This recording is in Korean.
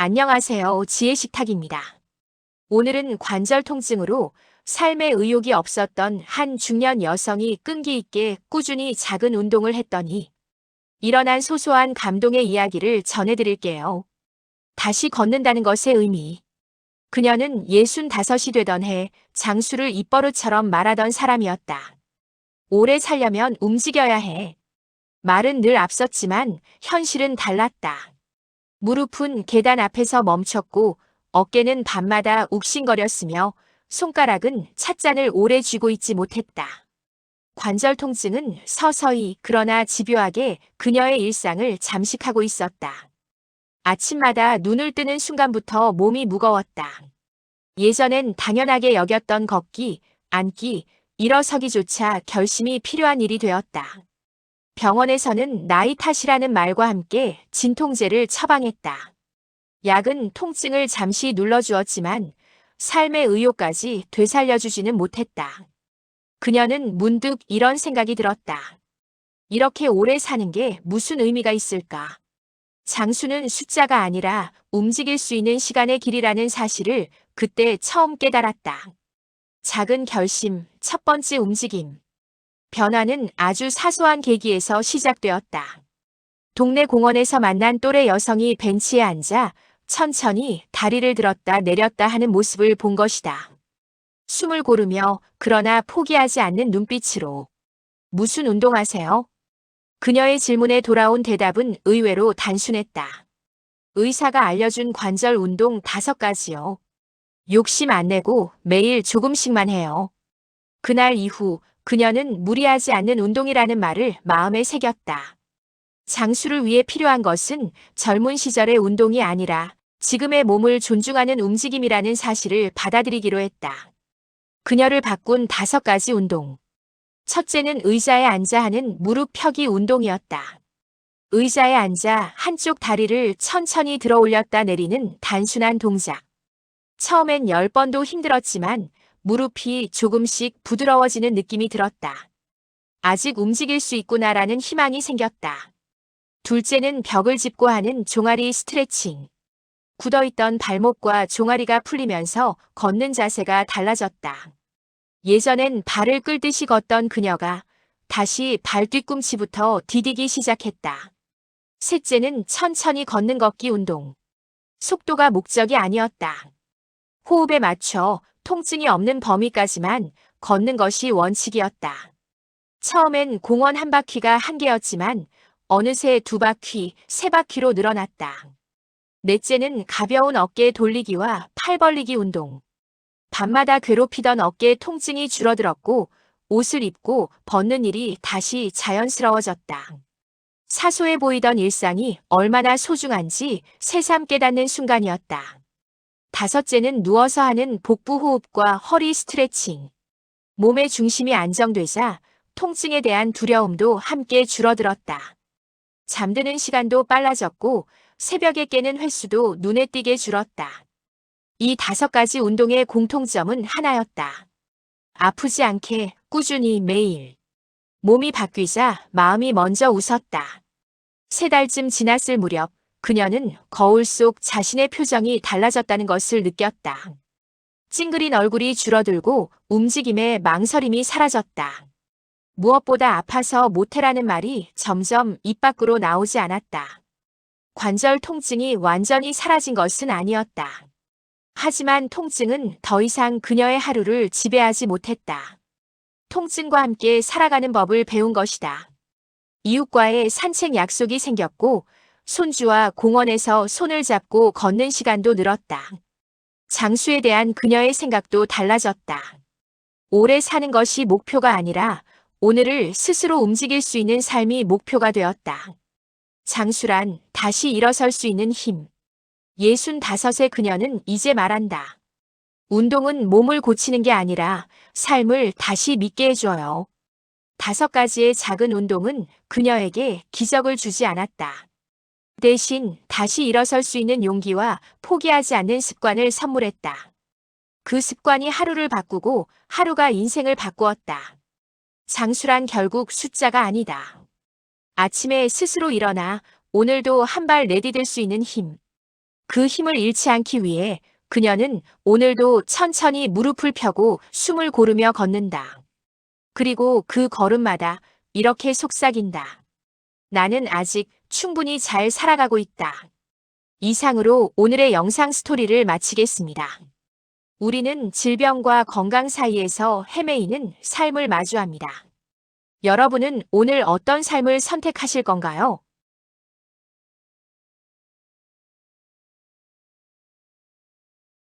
안녕하세요. 지혜식탁입니다. 오늘은 관절 통증으로 삶의 의욕이 없었던 한 중년 여성이 끈기 있게 꾸준히 작은 운동을 했더니 일어난 소소한 감동의 이야기를 전해드릴게요. 다시 걷는다는 것의 의미. 그녀는 65이 되던 해 장수를 입버릇처럼 말하던 사람이었다. 오래 살려면 움직여야 해. 말은 늘 앞섰지만 현실은 달랐다. 무릎은 계단 앞에서 멈췄고 어깨는 밤마다 욱신거렸으며 손가락은 찻잔을 오래 쥐고 있지 못했다. 관절 통증은 서서히 그러나 집요하게 그녀의 일상을 잠식하고 있었다. 아침마다 눈을 뜨는 순간부터 몸이 무거웠다. 예전엔 당연하게 여겼던 걷기, 앉기, 일어서기조차 결심이 필요한 일이 되었다. 병원에서는 나이 탓이라는 말과 함께 진통제를 처방했다. 약은 통증을 잠시 눌러주었지만 삶의 의욕까지 되살려주지는 못했다. 그녀는 문득 이런 생각이 들었다. 이렇게 오래 사는 게 무슨 의미가 있을까? 장수는 숫자가 아니라 움직일 수 있는 시간의 길이라는 사실을 그때 처음 깨달았다. 작은 결심, 첫 번째 움직임. 변화는 아주 사소한 계기에서 시작되었다. 동네 공원에서 만난 또래 여성이 벤치에 앉아 천천히 다리를 들었다 내렸다 하는 모습을 본 것이다. 숨을 고르며 그러나 포기하지 않는 눈빛으로 무슨 운동하세요? 그녀의 질문에 돌아온 대답은 의외로 단순했다. 의사가 알려준 관절 운동 다섯 가지요. 욕심 안 내고 매일 조금씩만 해요. 그날 이후 그녀는 무리하지 않는 운동이라는 말을 마음에 새겼다. 장수를 위해 필요한 것은 젊은 시절의 운동이 아니라 지금의 몸을 존중하는 움직임이라는 사실을 받아들이기로 했다. 그녀를 바꾼 다섯 가지 운동. 첫째는 의자에 앉아 하는 무릎 펴기 운동이었다. 의자에 앉아 한쪽 다리를 천천히 들어 올렸다 내리는 단순한 동작. 처음엔 10번도 힘들었지만 무릎이 조금씩 부드러워지는 느낌이 들었다. 아직 움직일 수 있구나라는 희망이 생겼다. 둘째는 벽을 짚고 하는 종아리 스트레칭. 굳어있던 발목과 종아리가 풀리면서 걷는 자세가 달라졌다. 예전엔 발을 끌듯이 걷던 그녀가 다시 발 뒤꿈치부터 디디기 시작했다. 셋째는 천천히 걷는 걷기 운동. 속도가 목적이 아니었다. 호흡에 맞춰 통증이 없는 범위까지만 걷는 것이 원칙이었다. 처음엔 공원 한 바퀴가 한계였지만 어느새 두 바퀴, 세 바퀴로 늘어났다. 넷째는 가벼운 어깨 돌리기와 팔 벌리기 운동. 밤마다 괴롭히던 어깨 통증이 줄어들었고 옷을 입고 벗는 일이 다시 자연스러워졌다. 사소해 보이던 일상이 얼마나 소중한지 새삼 깨닫는 순간이었다. 다섯째는 누워서 하는 복부 호흡과 허리 스트레칭. 몸의 중심이 안정되자 통증에 대한 두려움도 함께 줄어들었다. 잠드는 시간도 빨라졌고 새벽에 깨는 횟수도 눈에 띄게 줄었다. 이 다섯 가지 운동의 공통점은 하나였다. 아프지 않게 꾸준히 매일. 몸이 바뀌자 마음이 먼저 웃었다. 세 달쯤 지났을 무렵 그녀는 거울 속 자신의 표정이 달라졌다는 것을 느꼈다. 찡그린 얼굴이 줄어들고 움직임에 망설임이 사라졌다. 무엇보다 아파서 못해라는 말이 점점 입 밖으로 나오지 않았다. 관절 통증이 완전히 사라진 것은 아니었다. 하지만 통증은 더 이상 그녀의 하루를 지배하지 못했다. 통증과 함께 살아가는 법을 배운 것이다. 이웃과의 산책 약속이 생겼고 손주와 공원에서 손을 잡고 걷는 시간도 늘었다. 장수에 대한 그녀의 생각도 달라졌다. 오래 사는 것이 목표가 아니라 오늘을 스스로 움직일 수 있는 삶이 목표가 되었다. 장수란 다시 일어설 수 있는 힘. 예순 다섯의 그녀는 이제 말한다. 운동은 몸을 고치는 게 아니라 삶을 다시 믿게 해줘요. 다섯 가지의 작은 운동은 그녀에게 기적을 주지 않았다. 대신 다시 일어설 수 있는 용기와 포기하지 않는 습관을 선물했다. 그 습관이 하루를 바꾸고 하루가 인생을 바꾸었다. 장수란 결국 숫자가 아니다. 아침에 스스로 일어나 오늘도 한 발 내디딜 수 있는 힘. 그 힘을 잃지 않기 위해 그녀는 오늘도 천천히 무릎을 펴고 숨을 고르며 걷는다. 그리고 그 걸음마다 이렇게 속삭인다. 나는 아직 충분히 잘 살아가고 있다. 이상으로 오늘의 영상 스토리를 마치겠습니다. 우리는 질병과 건강 사이에서 헤매이는 삶을 마주합니다. 여러분은 오늘 어떤 삶을 선택하실 건가요?